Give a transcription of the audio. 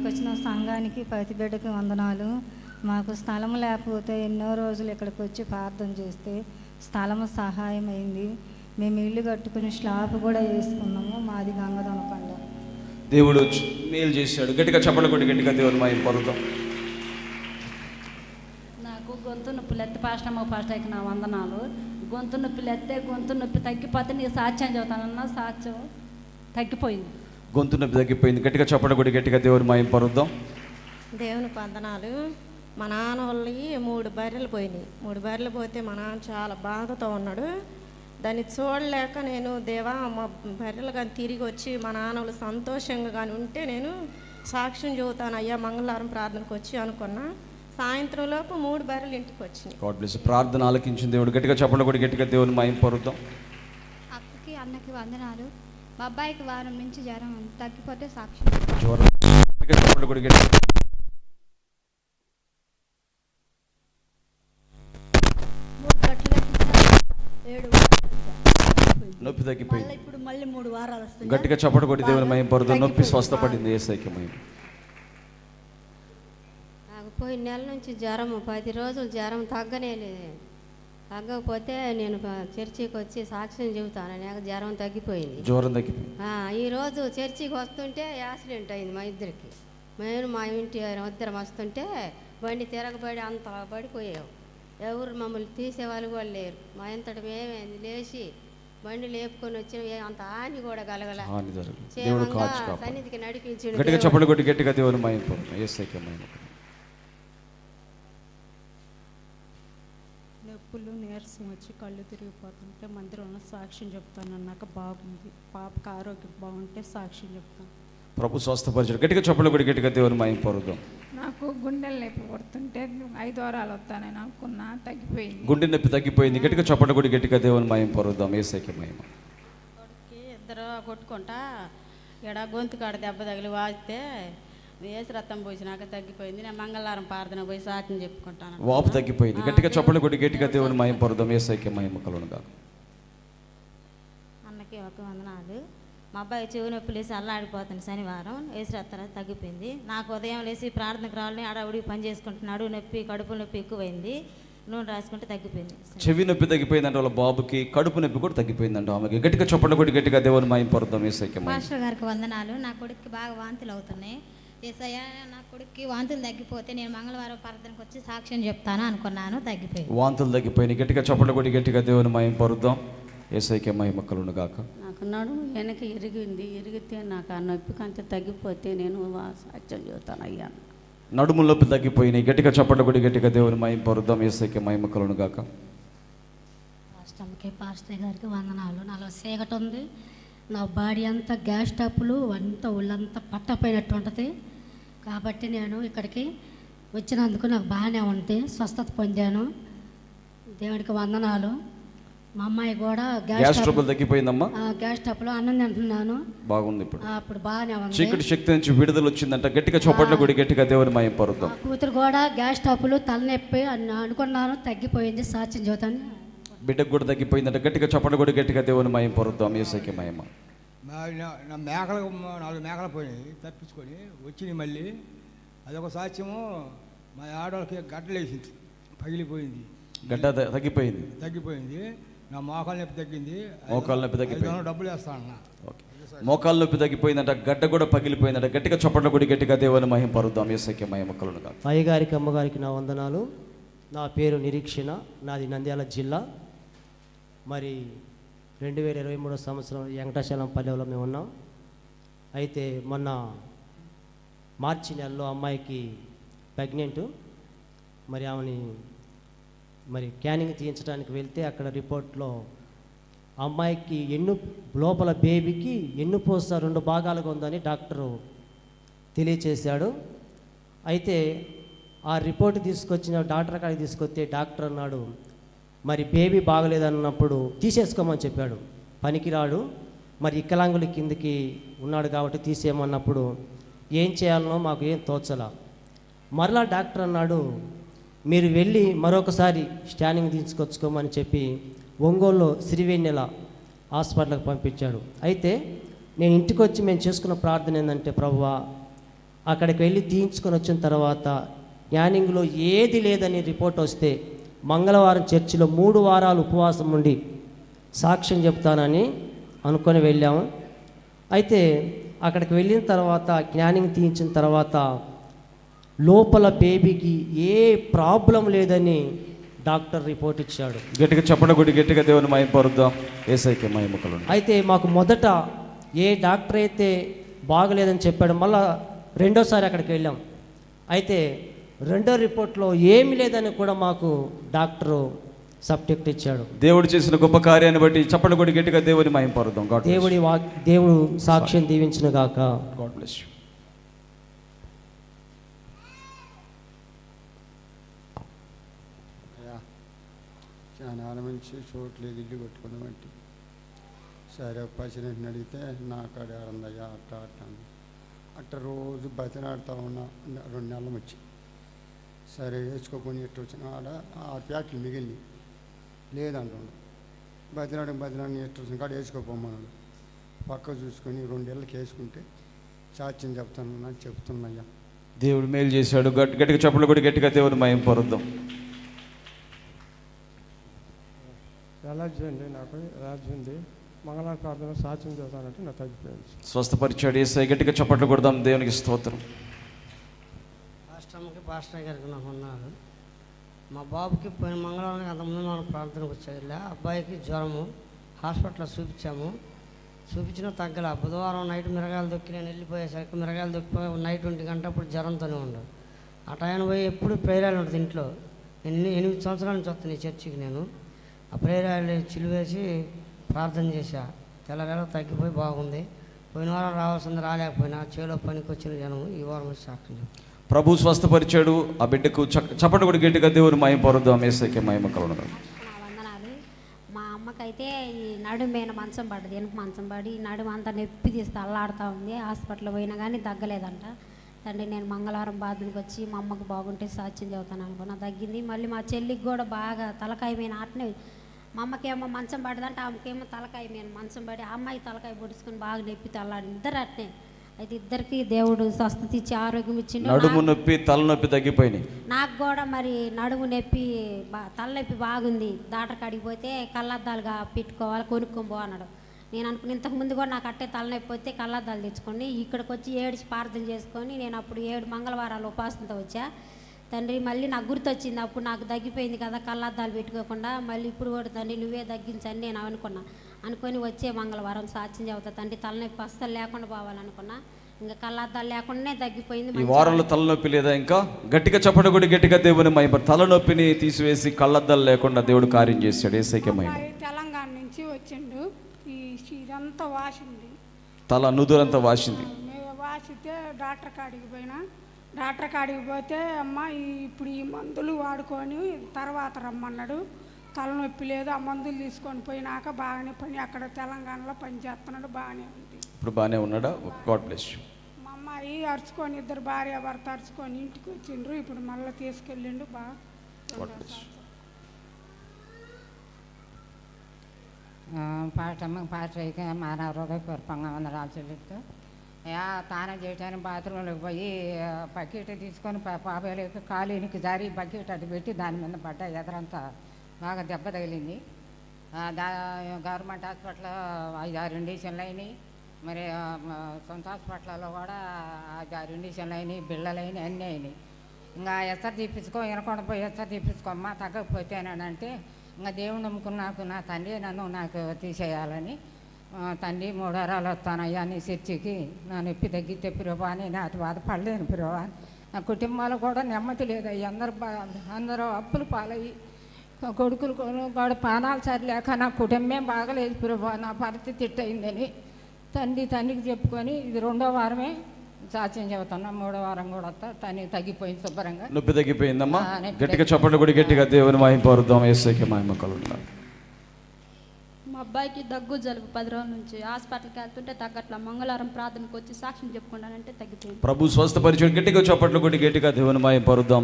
ఇక్కడికి వచ్చిన సంఘానికి పతి బిడ్డకి వందనాలు. మాకు స్థలం లేకపోతే ఎన్నో రోజులు ఇక్కడికి వచ్చి ప్రార్థన చేస్తే స్థలము సహాయం అయింది మేము ఇల్లు కట్టుకుని స్లాబ్ కూడా వేసుకున్నాము. మాది గంగదొనకొండ దేవుడు మేలు చేశాడు. గట్టిగా చప్పట్లు కొట్టి గట్టిగా దేవుని మహిమ పరుద్దాం నాకు గొంతు నొప్పులు ఎత్తే పాస్టమ్మ పాస్టకి నా వందనాలు. గొంతు నొప్పులు ఎత్తే గొంతు నొప్పి తగ్గిపోతే నీ సాక్ష్యం చెబుతానన్నా సాక్ష్యం తగ్గిపోయింది. గొంతు నొప్పి తగ్గిపోయింది. గట్టిగా చప్పట్లు కొట్టి గట్టిగా దేవుని మహిమ పరుద్దాం. దేవుని వందనాలు. మా నాన్న వాళ్ళవి మూడు బర్రెలు పోయినాయి. మూడు బర్రెలు పోతే మా నాన్న చాలా బాధతో ఉన్నాడు. దాన్ని చూడలేక నేను దేవా మా బర్రెలు కానీ తిరిగి వచ్చి మా నాన్న వాళ్ళు సంతోషంగా కానీ ఉంటే నేను సాక్ష్యం చెబుతాను. అయ్యా మంగళవారం ప్రార్థనకు వచ్చి అనుకున్నా. సాయంత్రం లోపు మూడు బర్రెలు ఇంటికి వచ్చినాయి. గాడ్ బ్లెస్ ప్రార్థన ఆలకించిన దేవుడు. గట్టిగా చప్పట్లు కొట్టి గట్టిగా దేవుని మహిమ పరుద్దాం. అక్కకి అన్నకి వందనాలు. మా అబ్బాయికి వారం నుంచి జ్వరం. తగ్గిపోతే సాక్షి జ్వరం. నొప్పి తగ్గిపోయింది. ఇప్పుడు మళ్ళీ మూడు వారాలు వస్తుంది గట్టిగా చప్పట్లు కొట్టి దేవుని మహిమ పరుద్దాం నొప్పి స్వస్థపడింది ఏ సైక్య మహిమ. నాకు పోయిన నెల నుంచి జ్వరం పది రోజులు జ్వరం తగ్గనే లేదు. తగ్గకపోతే నేను చర్చికి వచ్చి సాక్ష్యం చెబుతాను. నాకు జ్వరం తగ్గిపోయింది. జ్వరం తగ్గిపోయింది ఈరోజు చర్చికి వస్తుంటే యాక్సిడెంట్ అయింది మా ఇద్దరికి. నేను మా ఇంటి ఇద్దరం వస్తుంటే బండి తిరగబడి అంత పడిపోయావు ఎవరు మమ్మల్ని తీసేవాళ్ళు కూడా లేరు. మా ఇంతటి మేమేంది? లేచి బండి లేపుకొని వచ్చి అంత హాని కూడా కలగల. సన్నిధికి నడిపించిండు గట్టిగా కొట్టి గట్టిగా దేవుని మహిమ పరుద్దాం ఏ సైక్య మహిమ నొప్పులు నీరసం వచ్చి కళ్ళు తిరిగిపోతుంటే మందిరంలో సాక్ష్యం చెప్తాను అన్నాక బాగుంది. పాపకు ఆరోగ్యం బాగుంటే సాక్ష్యం చెప్తాను. ప్రభు స్వస్థపరిచాడు. గట్టిగా చప్పట్లు కొట్టి గట్టిగా దేవుని మహిమ పరుద్దాం. నాకు గుండెలు నొప్పి పడుతుంటే ఐదు వారాలు వస్తానని అనుకున్నా తగ్గిపోయింది. గుండె నొప్పి తగ్గిపోయింది. గట్టిగా చప్పట్లు కొట్టి గట్టిగా దేవుని మహిమ పరుద్దాం. ఏ సైక్య మహిమ. కొడుక్కి ఇద్దరు కొట్టుకుంటా ఎడ గొంతు కాడ దెబ్బ తగిలి వాస్తే రక్తం పోసినాక తగ్గిపోయింది. నేను మంగళవారం ప్రార్థన పోయి సాక్ష్యం చెప్పుకుంటాను. వాపు తగ్గిపోయింది. గట్టిగా చప్పట్లు కొట్టి గట్టిగా దేవుని మహిమ పరుద్దాం. ఏ సైక్య మహిమ కలుగునుగా అన్నకి ఒక వందనాలు. మా అబ్బాయి చెవి నొప్పి లేసి అల్లాడిపోతుంది శనివారం. వేసి రత్తర తగ్గిపోయింది. నాకు ఉదయం లేచి ప్రార్థనకు రావాలని అడవుడికి పని చేసుకుంటున్నాడు. నొప్పి కడుపు నొప్పి ఎక్కువైంది. నూనె రాసుకుంటే తగ్గిపోయింది. చెవి నొప్పి తగ్గిపోయిందంటే వాళ్ళ బాబుకి. కడుపు నొప్పి కూడా తగ్గిపోయిందంట ఆమెకి. గట్టిగా చప్పట్లు కొట్టి గట్టిగా దేవుని మహిమ పరుద్దాం. మాస్టర్ గారికి వందనాలు. నా కొడుక్కి బాగా వాంతులు అవుతున్నాయి. ఏసయ్య నా కొడుక్కి వాంతులు తగ్గిపోతే నేను మంగళవారం ప్రార్థనకు వచ్చి సాక్ష్యం చెప్తాను అనుకున్నాను తగ్గిపోయింది. వాంతులు తగ్గిపోయినాయి. గట్టిగా చప్పట్లు కొట్టి గట్టిగా దేవుని మహిమ పరుద్దాం. ఏ సైక్య మహిమ కలుగును గాక నాకు నడుము వెనక ఇరిగింది ఇరిగితే నాకు ఆ నొప్పి కంటే తగ్గిపోతే నేను వా- సాక్ష్యం చెబుతాను అయ్యా. నడుము నొప్పి తగ్గిపోయినాయి. గట్టిగా చప్పట్లు కొట్టి గట్టిగా దేవుని మహిమ పరుద్దాం. ఏ సైక్య మహిమ కలుగును గాక పాస్టర్కి పాస్టర్ గారికి వందనాలు. నాలో సీగట ఉంది. నా బాడీ అంతా గ్యాస్ టప్పులు అంతా ఒళ్ళంతా పట్టపోయినట్టు ఉంటుంది. కాబట్టి నేను ఇక్కడికి వచ్చినందుకు నాకు బాగానే ఉంది స్వస్థత పొందాను. దేవుడికి వందనాలు. మా అమ్మాయి కూడా గ్యాస్ ట్రబుల్ తగ్గిపోయిందమ్మా? ఆ, గ్యాస్ టప్పులో అన్నం తింటున్నాను. బాగుంది ఇప్పుడు. అప్పుడు బాగానే ఉంది. చీకటి శక్తి నుంచి విడుదల వచ్చిందంట. గట్టిగా చప్పట్లు కొట్టి గట్టిగా దేవుని మహిమ పరుద్దాం. కూతురు కూడా గ్యాస్ టప్పులు తలనొప్పి అని అనుకున్నాను తగ్గిపోయింది సాక్ష్యం చూతాను బిడ్డకు కూడా తగ్గిపోయిందంట. గట్టిగా చప్పట్లు కొట్టి గట్టిగా దేవుని మహిమ పరుద్దాం. ఏ సైక్య మహిమ. మా నా- నా మేకలు నాలుగు మేకలు పోయినాయి తప్పించుకొని వచ్చినాయి మళ్ళీ. అదొక సాక్ష్యము మా ఆడవాళ్ళకి గడ్డలేసింది పగిలిపోయింది. గడ్డ తగ్గిపోయింది. తగ్గిపోయింది. నా మోకాలు నొప్పి తగ్గింది. మోకాలు నొప్పి తగ్గిపోయింది. డబ్బులు వేస్తా అన్న. ఓకే. మోకాలు నొప్పి తగ్గిపోయిందంట గడ్డ కూడా పగిలిపోయిందంట. గట్టిగా చప్పట్లు కొట్టి గట్టిగా దేవుని మహిమ పరుద్దాం. ఏ సైక్య మహిమ కలుగును గాక. అయ్యగారికి అమ్మగారికి నా వందనాలు. నా పేరు నిరీక్షణ. నాది నంద్యాల జిల్లా. మరి రెండు వేల ఇరవై మూడో సంవత్సరం వెంకటాచలం పల్లెలో మేము ఉన్నాం. అయితే మొన్న మార్చి నెలలో అమ్మాయికి ప్రెగ్నెంట్. మరి ఆమెని మరి క్యానింగ్ తీయించడానికి వెళ్తే అక్కడ రిపోర్ట్లో అమ్మాయికి ఎన్ను లోపల బేబీకి ఎన్నుపూస రెండు భాగాలుగా ఉందని డాక్టరు తెలియచేశాడు. అయితే ఆ రిపోర్ట్ తీసుకొచ్చిన డాక్టర్ కాడికి తీసుకొస్తే డాక్టర్ అన్నాడు మరి బేబీ బాగలేదన్నప్పుడు తీసేసుకోమని చెప్పాడు. పనికిరాడు. మరి ఇక్కలాంగుల కిందకి ఉన్నాడు కాబట్టి తీసేయమన్నప్పుడు ఏం చేయాలనో మాకు ఏం తోచలా. మరలా డాక్టర్ అన్నాడు మీరు వెళ్ళి మరొకసారి స్కానింగ్ తీసుకొచ్చుకోమని చెప్పి ఒంగోలులో సిరివెన్నెల హాస్పిటల్కి పంపించాడు. అయితే నేను ఇంటికి వచ్చి మేము చేసుకున్న ప్రార్థన ఏంటంటే ప్రభువా అక్కడికి వెళ్ళి తీయించుకొని వచ్చిన తర్వాత యానింగ్లో ఏది లేదని రిపోర్ట్ వస్తే మంగళవారం చర్చిలో మూడు వారాలు ఉపవాసం ఉండి సాక్ష్యం చెప్తానని అనుకొని వెళ్ళాము. అయితే అక్కడికి వెళ్ళిన తర్వాత జ్ఞానింగ్ తీయించిన తర్వాత లోపల బేబీకి ఏ ప్రాబ్లం లేదని డాక్టర్ రిపోర్ట్ ఇచ్చాడు. గట్టిగా చెప్పండి కొడి గట్టిగా దేవుని మహిమ పరుద్దాం. ఏసైకే మహిమ కలుగును అయితే మాకు మొదట ఏ డాక్టర్ అయితే బాగలేదని చెప్పాడు మళ్ళా రెండోసారి అక్కడికి వెళ్ళాం. అయితే రెండో రిపోర్ట్లో ఏమి లేదని కూడా మాకు డాక్టరు సబ్జెక్ట్ ఇచ్చాడు. దేవుడు చేసిన గొప్ప కార్యాన్ని బట్టి చెప్పండి కొడి గట్టిగా దేవుని మహిమ పరుద్దాం దేవుడి వాక్ దేవుడు సాక్ష్యం దీవించిన గాక. గాడ్ బ్లెస్ యూ అయ్యా చాలా మంచి చోట్లేదు ఇల్లు కొట్టుకున్నామంటే సరే పసినట్టు అడిగితే నా కాడ ఆడందయ్యా అట్ట అట్ట. అట్ట రోజు బతినాడుతూ ఉన్నా రెండు నెలలు వచ్చి సరే వేసుకోకొని ఎట్టు వచ్చిన ఆడ ఆ ప్యాట్లు మిగిలింది లేదంటుండు. బతినాడు బతినాడు ఎట్టు వచ్చిన కాడ వేసుకోపోమన్నాడు. పక్క చూసుకొని రెండేళ్ళకి వేసుకుంటే సాక్ష్యం చెప్తాను అని చెప్తున్నాయ్యా. దేవుడు మేలు చేశాడు. గట్టి గట్టిగా చెప్పండి కొడి గట్టిగా దేవుని మహిమ పరుద్దాం ఎలర్జీ అండి నాకు ఎలర్జీ ఉంది మంగళవారం ప్రార్థన సాక్ష్యం చేస్తానంటే నాకు తగ్గిపోయింది. స్వస్థపరిచాడు. ఏసై గట్టిగా చప్పట్లు కొడదాం. దేవునికి స్తోత్రం. పాస్టర్కి పాస్టర్ గారికి నాకు ఉన్నారు. మా బాబుకి పోయిన మంగళవారం అంతకుముందు మనం ప్రార్థనకు వచ్చేదిలే అబ్బాయికి జ్వరము హాస్పిటల్లో చూపించాము. చూపించినా తగ్గల బుధవారం నైట్ మిరగాయలు దొక్కి నేను వెళ్ళిపోయేసరికి మిరగాయలు దొక్కిపోయి నైట్ ఒంటి గంట అప్పుడు జ్వరంతోనే ఉండదు ఆ టైం పోయి ఎప్పుడు ప్రేరాలు ఉంటుంది ఇంట్లో. ఎన్ని ఎనిమిది సంవత్సరాల నుంచి వస్తుంది ఈ చర్చికి నేను. ఆ ప్రేరాలు చిలువేసి ప్రార్థన చేశా. తెల్లవేళ తగ్గిపోయి బాగుంది. పోయిన వారం రావాల్సింది రాలేకపోయినా చేలో పనికి వచ్చిన జనం ఈ వారం వచ్చి సాక్షి ప్రభు స్వస్థపరిచాడు. ఆ బిడ్డకు చప్పటి కూడా గట్టిగా దేవుని మహిమ పరుద్దాం. ఏసైకే మహిమ కలుగును మా అమ్మకైతే ఈ నడుమైన మీద మంచం పడ్డది వెనక మంచం పడి ఈ నడుము అంతా నొప్పి తీస్తే అల్లాడుతూ ఉంది. హాస్పిటల్ పోయినా కానీ తగ్గలేదంట. తండ్రి నేను మంగళవారం బాధలకు వచ్చి మా అమ్మకు బాగుంటే సాక్ష్యం చదువుతాను అనుకున్నా. తగ్గింది. మళ్ళీ మా చెల్లికి కూడా బాగా తలకాయ మీద అట్నే మా అమ్మకేమో మంచం పడదంటే ఆమెకేమో తలకాయ మీద మంచం పడి ఆ అమ్మాయి తలకాయ పొడుచుకొని బాగా నొప్పి తల్లాడి ఇద్దరు అట్నే. అయితే ఇద్దరికి దేవుడు స్వస్థత ఇచ్చి ఆరోగ్యం ఇచ్చిండు. నడుము నాకు- నొప్పి తలనొప్పి తగ్గిపోయినాయి. నాకు కూడా మరి నడుము నొప్పి తలనొప్పి బాగుంది. డాక్టర్ కాడికి పోతే కళ్ళద్దాలుగా పెట్టుకోవాలి కొనుక్కొని అన్నాడు. నేను అనుకున్న ఇంతకు ముందు కూడా నాకు అట్టే తలనొప్పి వస్తే కళ్ళద్దాలు తెచ్చుకొని ఇక్కడికి వచ్చి ఏడిచి ప్రార్థన చేసుకొని నేను అప్పుడు ఏడు మంగళవారాలు ఉపాసనతో వచ్చా. తండ్రి మళ్ళీ నాకు గుర్తొచ్చింది. అప్పుడు నాకు తగ్గిపోయింది కదా కళ్ళద్దాలు పెట్టుకోకుండా. మళ్ళీ ఇప్పుడు కూడా తండ్రి నువ్వే తగ్గించని నేను అనుకున్నా. అనుకొని వచ్చే మంగళవారం సాక్ష్యం చెబుతా. తండ్రి తలనొప్పి అస్సలు లేకుండా పోవాలనుకున్నా ఇంకా కళ్ళద్దాలు లేకుండానే తగ్గిపోయింది ఈ వారంలో తలనొప్పి లేదా ఇంకా? గట్టిగా చప్పట్లు కొడి గట్టిగా దేవుని మహిమ. తలనొప్పిని తీసివేసి కళ్ళద్దాలు లేకుండా దేవుడు కార్యం చేశాడు. ఏసైకే మహిమ. తెలంగాణ నుంచి వచ్చిండు. ఈ ఇదంతా వాసింది. తల నుదురంతా వాసింది. మేము వాసితే డాక్టర్ కాడికి పోయినా. డాక్టర్ కాడికి పోతే అమ్మ ఈ ఇప్పుడు ఈ మందులు వాడుకొని తర్వాత రమ్మన్నాడు. తలనొప్పి లేదు ఆ మందులు తీసుకొని పోయినాక బాగానే పని అక్కడ తెలంగాణలో పని చేస్తున్నాడు బాగానే ఉంది. ఇప్పుడు బాగానే ఉన్నాడా? God bless you. మా అమ్మాయి అరుచుకొని ఇద్దరు భార్య భర్త అరుచుకొని ఇంటికి వచ్చిండ్రు ఇప్పుడు మళ్ళీ తీసుకెళ్ళిండు బాగా గాడ్ బ్లెస్ యూ. పాటమ్మ పాటకి మా నా హృదయపూర్వకంగా వందనాలు చెల్లిస్తూ. యా తానం చేయడానికి బాత్రూంలోకి పోయి బకెట్ తీసుకొని పా- పాపేలోకి కాలునికి జారి బకెట్ అది పెట్టి దాని మీద పడ్డా ఎదరంతా. బాగా దెబ్బ తగిలింది. దా గవర్నమెంట్ హాస్పిటల్లో ఐదు ఆరు ఇండిషన్లు అయినాయి. మరి సొంత హాస్పిటల్లో కూడా ఐదు ఆరు ఇండిషన్లు అయినాయి బిళ్ళలు అయినాయి అన్నీ అయినాయి. ఇంకా ఎస్ఆర్ తీపించుకో వినకుండా పోయి ఎస్ఆర్ తీపించుకోమ్మా తగ్గకపోతేనంటే ఇంకా దేవుడు నమ్ముకున్నాకు నా తండ్రి నన్ను నాకు తీసేయాలని తండ్రి మూడు వస్తానయ్యా నీ చర్చికి నా నొప్పి తగ్గితే పిరువా అని నాటి బాధపడలేను పిరువా నా కుటుంబాలు కూడా నెమ్మది లేదయ్యి. అందరు అందరూ అప్పులు పాలయ్యి కొడుకులు కూడా పానాలు సరిలేక నా కుటుంబం బాగలేదు పిరువా నా పరిస్థితి ఇట్టయిందని తండ్రి తండ్రికి చెప్పుకొని ఇది రెండో వారమే సాక్ష్యం చెబుతున్నా మూడో వారం కూడా వస్తా తను తగ్గిపోయింది శుభ్రంగా. నొప్పి తగ్గిపోయిందమ్మా. గట్టిగా చప్పట్లు కొడి గట్టిగా దేవుని మహిమ పరుద్దాం ఏసైకే మహిమ కలుగును మా అబ్బాయికి దగ్గు జలుబు పది రోజుల నుంచి హాస్పిటల్కి వెళ్తుంటే తగ్గట్ల మంగళవారం ప్రార్థనకు వచ్చి సాక్ష్యం చెప్పుకున్నానంటే తగ్గిపోయింది. ప్రభు స్వస్థపరిచాడు గట్టిగా చప్పట్లు కొడి గట్టిగా దేవుని మహిమ పరుద్దాం.